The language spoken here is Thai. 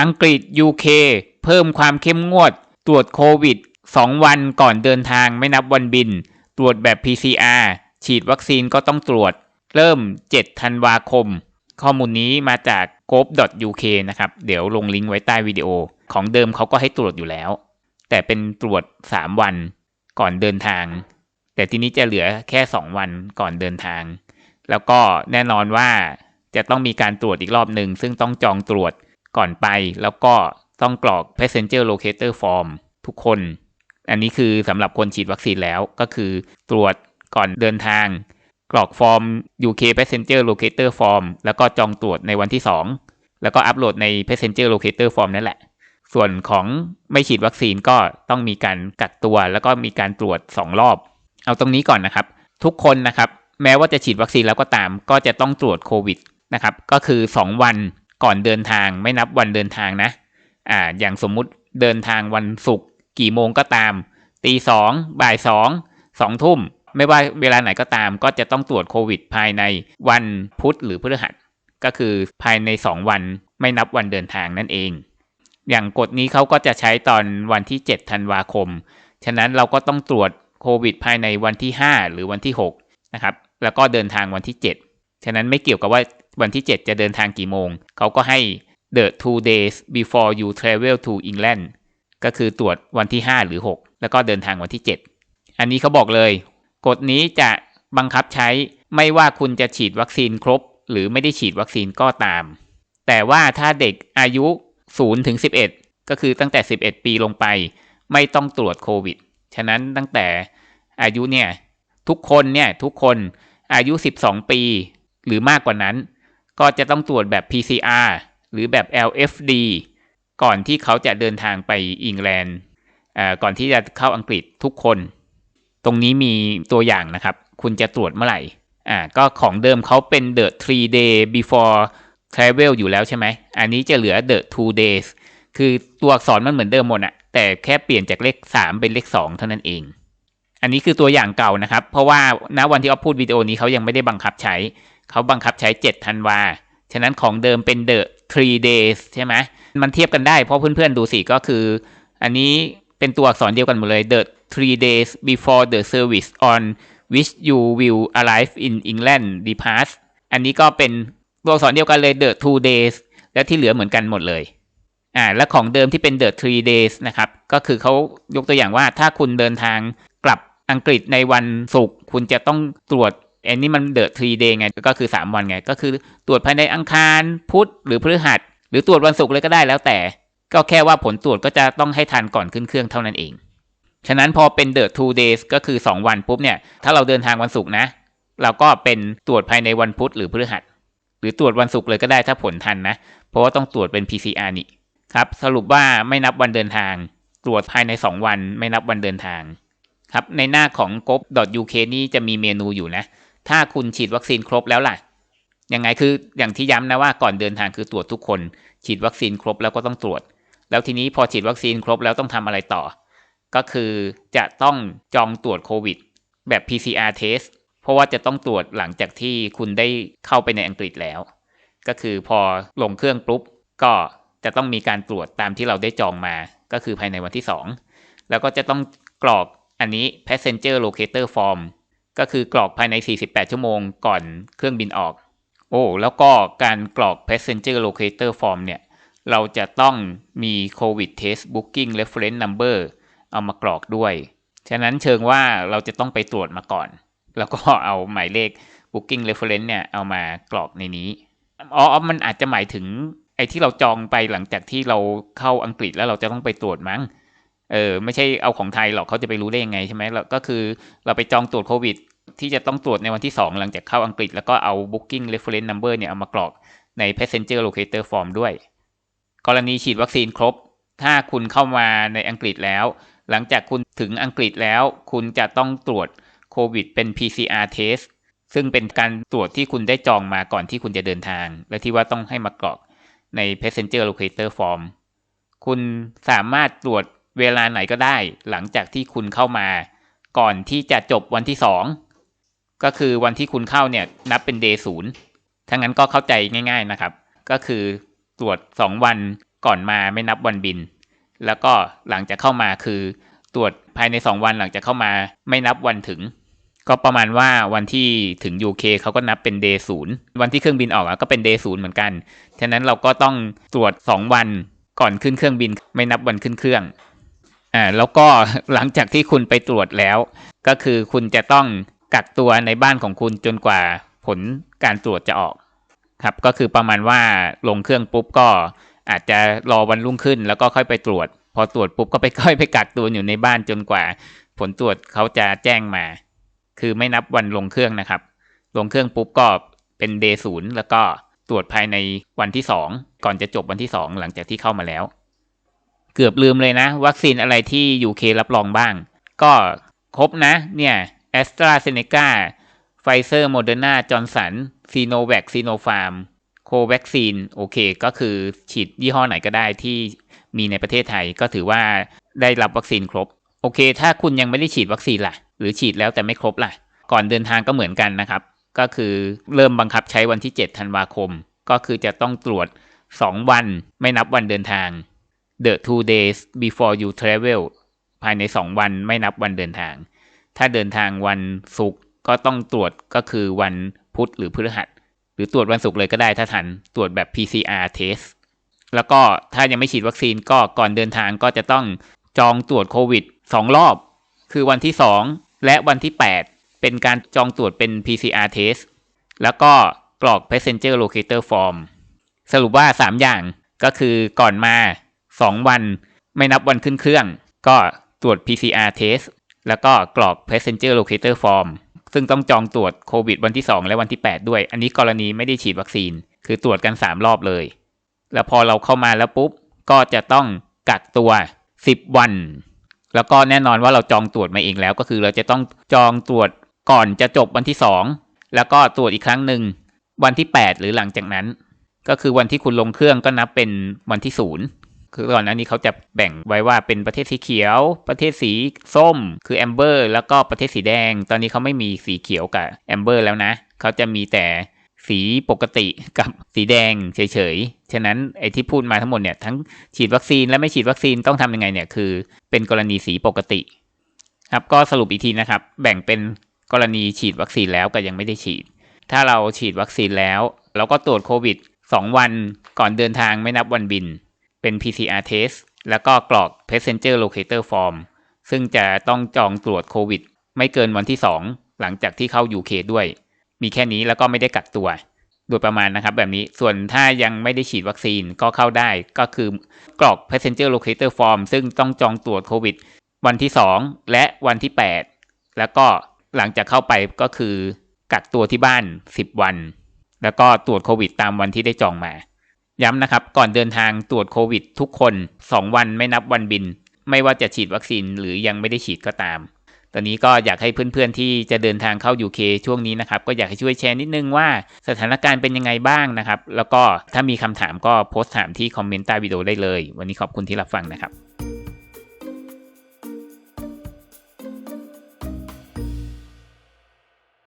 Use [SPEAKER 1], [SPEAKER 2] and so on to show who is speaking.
[SPEAKER 1] อังกฤษ UK เพิ่มความเข้มงวด ตรวจโควิด 2 วันก่อนเดินทางไม่นับวันบิน ตรวจแบบ PCR ฉีดวัคซีนก็ต้องตรวจ เริ่ม 7 ธันวาคม ข้อมูลนี้มาจาก gov.uk นะครับ เดี๋ยวลงลิงก์ไว้ใต้วิดีโอ ของเดิมเขาก็ให้ตรวจอยู่แล้ว แต่เป็นตรวจ 3 วันก่อนเดินทาง แต่ทีนี้จะเหลือแค่ 2 วันก่อนเดินทาง แล้วก็แน่นอนว่าจะต้องมีการตรวจอีกรอบหนึ่งซึ่งต้องจองตรวจ ก่อนไปแล้วก็ต้องกรอก passenger locator form ทุกคน อันนี้คือสำหรับคนฉีดวัคซีนแล้วก็คือตรวจก่อนเดินทาง กรอกฟอร์ม UK passenger locator form แล้วก็จองตรวจในวันที่ 2 แล้วก็อัปโหลดใน passenger locator form นั่นแหละ ส่วนของไม่ฉีดวัคซีนก็ต้องมีการกักตัว แล้วก็มีการตรวจ 2 รอบ เอาตรงนี้ก่อนนะครับ ทุกคนนะครับ แม้ว่าจะฉีดวัคซีนแล้วก็ตาม ก็จะต้องตรวจโควิดนะครับ ก็คือ 2 วัน ก่อนเดินทางไม่นับวันเดินทางนะ อ่า อย่างสมมุติเดินทางวันศุกร์กี่โมงก็ตาม ตีสองบ่ายสองสองทุ่ม ไม่ว่าเวลาไหนก็ตาม ก็จะต้องตรวจโควิด ภายในวันพุธหรือพฤหัส ก็คือภายใน 2 วันไม่นับวันเดินทางนั่นเอง อย่างกฎนี้เขาก็จะใช้ตอนวันที่7ธันวาคม ฉะนั้นเราก็ต้องตรวจโควิด ภายในวันที่ 5 หรือวันที่6นะครับ แล้วก็เดินทางวันที่ 7 ฉะนั้นไม่เกี่ยวกับว่า วันที่ 7 จะเดินทางกี่โมง เขาก็ให้ the two days before you travel to England ก็คือตรวจวันที่ 5 หรือ 6 แล้วก็เดินทางวันที่ 7 อันนี้เขาบอกเลย กฎนี้จะบังคับใช้ไม่ว่าคุณจะฉีดวัคซีนครบ หรือไม่ได้ฉีดวัคซีนก็ตาม แต่ว่าถ้าเด็กอายุ0ถึง11 ก็คือตั้งแต่ 11 ปีลงไป ไม่ต้องตรวจโควิด ฉะนั้นตั้งแต่อายุเนี่ยทุกคนเนี่ยทุกคนอายุ 12 ปี หรือมากกว่านั้น ก็จะต้องตรวจแบบ PCR หรือแบบ LFD ก่อนที่เขาจะเดินทางไปอังกฤษก่อนที่จะเข้าอังกฤษทุกคน ตรงนี้มีตัวอย่างนะครับ คุณจะตรวจเมื่อไหร่อ่าก็ของเดิมเขาเป็น the three day before travel อยู่แล้วใช่ไหม อันนี้จะเหลือ the two days คือตัวอักษรมันเหมือนเดิมหมดอะแต่แค่เปลี่ยนจากเลข 3 เป็นเลข 2 เท่านั้นเอง อันนี้คือตัวอย่างเก่านะครับ เพราะว่าณวันที่ออฟพูดวิดีโอนี้เขายังไม่ได้บังคับใช้ เขาบังคับใช้ 7 ธันวา ฉะนั้นของเดิมเป็น the three days ใช่ไหม มันเทียบกันได้เพราะเพื่อนๆดูสิก็คือ อันนี้เป็นตัวอักษรเดียวกันหมดเลย the three days before the service on which you will arrive in England depart อันนี้ก็เป็นตัวอักษรเดียวกันเลย the two days และที่เหลือเหมือนกันหมดเลยอ่าและของเดิมที่เป็น the three days นะครับ ก็คือเขายกตัวอย่างว่าถ้าคุณเดินทางกลับอังกฤษในวันศุกร์คุณจะต้องตรวจ อันนี้มันเดอะทรีเดย์ไงก็คือ 3 วันไง ก็คือตรวจภายในอังคารพุธหรือพฤหัส หรือตรวจวันศุกร์เลยก็ได้แล้วแต่ ก็แค่ว่าผลตรวจก็จะต้องให้ทันก่อนขึ้นเครื่องเท่านั้นเอง ฉะนั้นพอเป็น the two days ก็คือ 2 วันปุ๊บเนี่ย ถ้าเราเดินทางวันศุกร์นะ เราก็เป็นตรวจภายในวันพุธหรือพฤหัส หรือตรวจวันศุกร์เลยก็ได้ถ้าผลทันนะ เพราะว่าต้องตรวจเป็น PCR นี่ครับสรุปว่าไม่นับวันเดินทาง ตรวจภายใน 2 วันไม่นับวันเดินทางครับในหน้าของ gov.uk นี่จะมีเมนูอยู่นะ ถ้าคุณฉีดวัคซีนครบแล้วล่ะ ยังไงคืออย่างที่ย้ำนะว่าก่อนเดินทางคือตรวจทุกคน ฉีดวัคซีนครบแล้วก็ต้องตรวจ แล้วทีนี้พอฉีดวัคซีนครบแล้วต้องทำอะไรต่อ ก็คือจะต้องจองตรวจโควิด แบบ PCR test เพราะว่าจะต้องตรวจหลังจากที่คุณได้เข้าไปในอังกฤษแล้ว ก็คือพอลงเครื่องปุ๊บก็จะต้องมีการตรวจตามที่เราได้จองมา ก็คือภายในวันที่ 2 แล้วก็จะต้องกรอกอันนี้ passenger locator form ก็คือกรอกภายใน 48 ชั่วโมงก่อนเครื่องบินออก โอ้ แล้วก็การกรอก passenger locator form เนี่ย เราจะต้องมี covid test booking reference number เอามากรอกด้วย ฉะนั้นเชิงว่าเราจะต้องไปตรวจมาก่อน แล้วก็เอาหมายเลข booking reference เนี่ย เอามากรอกในนี้ อ๋อ มันอาจจะหมายถึงไอ้ที่เราจองไปหลังจากที่เราเข้าอังกฤษแล้วเราจะต้องไปตรวจมั้ง เออไม่ใช่เอาของไทยหรอกเขาจะไปรู้ได้ยังไงใช่ไหมเราก็คือเราไปจองตรวจโควิด ที่จะต้องตรวจในวันที่ 2 หลังจากเข้าอังกฤษ แล้วก็เอา booking reference number เนี่ยเอามากรอกใน passenger locator form ด้วย กรณีฉีดวัคซีนครบ ถ้าคุณเข้ามาในอังกฤษแล้ว หลังจากคุณถึงอังกฤษแล้ว คุณจะต้องตรวจโควิดเป็น PCR test ซึ่งเป็นการตรวจที่คุณได้จองมาก่อนที่คุณจะเดินทาง และที่ว่าต้องให้มากรอกใน passenger locator form คุณสามารถตรวจ เวลาไหนก็ได้หลังจากที่คุณเข้ามา ก่อนที่จะจบวันที่สองก็คือวันที่คุณเข้าเนี่ยนับเป็น day ศูนย์ถ้างั้นก็เข้าใจง่าย ๆนะครับ ก็คือตรวจ 2 วันก่อนมาไม่นับวันบิน แล้วก็หลังจากเข้ามาคือตรวจภายใน 2 วันหลังจากเข้ามาไม่นับวันถึง ก็ประมาณว่าวันที่ถึง UK เขาก็นับเป็นเดย์ศูนย์วันที่เครื่องบินออกอก็เป็นเดย์ศูนย์เหมือนกัน ฉะนั้นเราก็ต้องตรวจ 2 วันก่อนขึ้นเครื่องบินไม่นับวันขึ้นเครื่อง อ่าแล้วก็หลังจากที่คุณไปตรวจแล้ว ก็คือคุณจะต้องกักตัวในบ้านของคุณจนกว่าผลการตรวจจะออกครับ ก็คือประมาณว่าลงเครื่องปุ๊บก็อาจจะรอวันรุ่งขึ้น แล้วก็ค่อยไปตรวจ พอตรวจปุ๊บก็ไปค่อยไปกักตัวอยู่ในบ้านจนกว่า ผลตรวจเขาจะแจ้งมา คือไม่นับวันลงเครื่องนะครับ ลงเครื่องปุ๊บก็เป็นเดย์ศูนย์แล้วก็ตรวจภายในวันที่สองก่อนจะจบวันที่สองหลังจากที่เข้ามาแล้ว เกือบลืมเลยนะ วัคซีนอะไรที่ UK รับรองบ้าง ก็ครบนะ เนี่ยแอสตราเซเนกาไฟเซอร์โมเดอร์นาจอร์นสันซีโนแวคซีโนฟาร์มโควัคซีนโอเค ก็คือฉีดยี่ห้อไหนก็ได้ที่มีในประเทศไทยก็ถือว่าได้รับวัคซีนครบ โอเค ถ้าคุณยังไม่ได้ฉีดวัคซีนล่ะ หรือฉีดแล้วแต่ไม่ครบล่ะ ก่อนเดินทางก็เหมือนกันนะครับ ก็คือเริ่มบังคับใช้วันที่ 7 ธันวาคม ก็คือจะต้องตรวจ 2 วันไม่นับวันเดินทาง the two days before you travel ภายใน 2 วันไม่นับวันเดินทาง ถ้าเดินทางวันศุกร์ก็ต้องตรวจก็คือวันพุธหรือพฤหัส หรือตรวจวันศุกร์เลยก็ได้ถ้าทันตรวจแบบ PCR test แล้วก็ถ้ายังไม่ฉีดวัคซีนก็ก่อนเดินทางก็จะต้องจองตรวจโควิด 2 รอบ คือวันที่ 2 และวันที่ 8 เป็นการจองตรวจเป็น PCR test แล้วก็กรอก passenger locator form สรุปว่า 3 อย่างก็คือก่อนมา 2 วัน ไม่นับวันขึ้นเครื่อง ก็ตรวจ PCR test แล้วก็กรอก passenger locator form ซึ่งต้องจองตรวจโควิดวันที่ 2 และวันที่ 8 ด้วย อันนี้กรณีไม่ได้ฉีดวัคซีน คือตรวจกัน 3 รอบเลย แล้วพอเราเข้ามาแล้วปุ๊บ ก็จะต้องกักตัว 10 วัน แล้วก็แน่นอนว่าเราจองตรวจมาเองแล้ว ก็คือเราจะต้องจองตรวจก่อนจะจบวันที่ 2 แล้วก็ตรวจอีกครั้งหนึ่งวันที่ 8 หรือหลังจากนั้น ก็คือวันที่คุณลงเครื่องก็นับเป็นวันที่ศูนย์ คือก่อนหน้านี้เขาจะแบ่งไว้ว่าเป็นประเทศสีเขียว ประเทศสีส้ม คือแอมเบอร์แล้วก็ประเทศสีแดง ตอนนี้เขาไม่มีสีเขียวกับแอมเบอร์แล้วนะเขาจะมีแต่สีปกติกับสีแดงเฉยๆ ฉะนั้นไอ้ที่พูดมาทั้งหมดเนี่ยทั้งฉีดวัคซีนและไม่ฉีดวัคซีนต้องทำยังไงเนี่ยคือ เป็นกรณีสีปกติ ครับก็สรุปอีกทีนะครับ แบ่งเป็นกรณีฉีดวัคซีนแล้วกับยังไม่ได้ฉีด ถ้าเราฉีดวัคซีนแล้ว เราก็ตรวจโควิด 2 วันก่อนเดินทางไม่นับวันบิน เป็น PCR test แล้วก็กรอก passenger locator form ซึ่งจะต้องจองตรวจโควิด ไม่เกินวันที่ 2 หลังจากที่เข้า UK ด้วย มีแค่นี้แล้วก็ไม่ได้กักตัว โดยประมาณนะครับแบบนี้ส่วนถ้ายังไม่ได้ฉีดวัคซีนก็เข้าได้ก็คือกรอก passenger locator form ซึ่งต้องจองตรวจโควิด วันที่ 2 และวันที่ 8 แล้วก็หลังจากเข้าไปก็คือกักตัวที่บ้าน 10 วัน แล้วก็ตรวจโควิดตามวันที่ได้จองมา ย้ำนะครับ ก่อนเดินทางตรวจโควิด ทุกคน 2 วันไม่นับวันบิน ไม่ว่าจะฉีดวัคซีนหรือยังไม่ได้ฉีดก็ตาม ตอนนี้ก็อยากให้เพื่อนๆที่จะเดินทางเข้า UK ช่วงนี้นะครับ ก็อยากให้ช่วยแชร์นิดนึงว่าสถานการณ์เป็นยังไงบ้างนะครับ แล้วก็ถ้ามีคำถามก็โพสต์ถามที่คอมเมนต์ใต้วิดีโอได้เลย วันนี้ขอบคุณที่รับฟังนะครับ